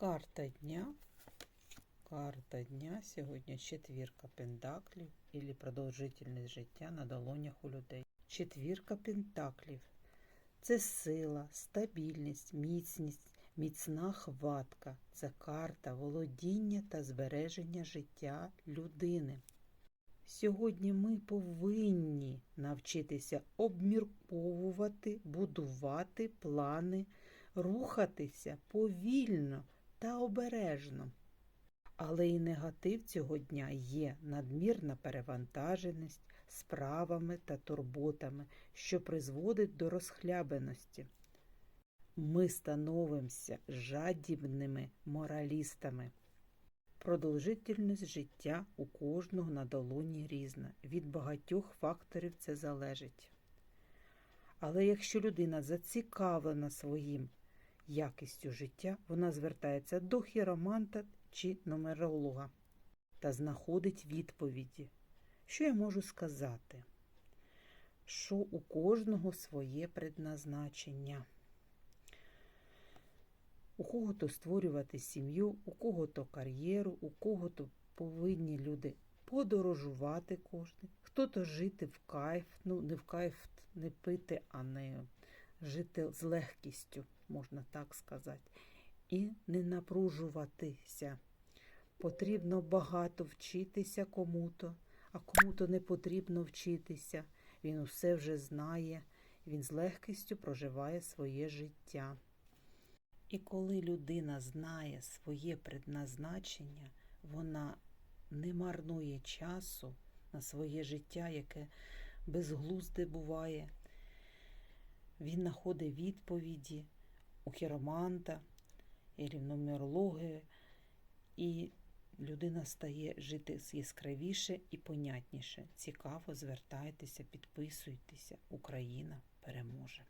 Карта дня. Карта дня сьогодні четвірка пентаклів і продовжительність життя на долонях у людей. Четвірка пентаклів це сила, стабільність, міцність, міцна хватка. Це карта володіння та збереження життя людини. Сьогодні ми повинні навчитися обмірковувати, будувати плани, рухатися повільно та обережно. Але і негатив цього дня є надмірна перевантаженість справами та турботами, що призводить до розхлябаності. Ми становимося жадібними моралістами. Продовжительність життя у кожного на долоні різна. Від багатьох факторів це залежить. Але якщо людина зацікавлена своїм якістю життя, вона звертається до хіроманта чи нумеролога та знаходить відповіді. Що я можу сказати? Що у кожного своє предназначення. У кого-то створювати сім'ю, у кого-то кар'єру, у кого-то повинні люди подорожувати кожен, хто-то жити в кайф, ну не в кайф не пити, а не жити з легкістю, можна так сказати, і не напружуватися. Потрібно багато вчитися кому-то, а кому-то не потрібно вчитися. Він усе вже знає, він з легкістю проживає своє життя. І коли людина знає своє предназначення, вона не марнує часу на своє життя, яке безглузде буває. Він знаходить відповіді у хіроманта і в і людина стає жити яскравіше і понятніше. Цікаво, звертайтеся, підписуйтеся. Україна переможе.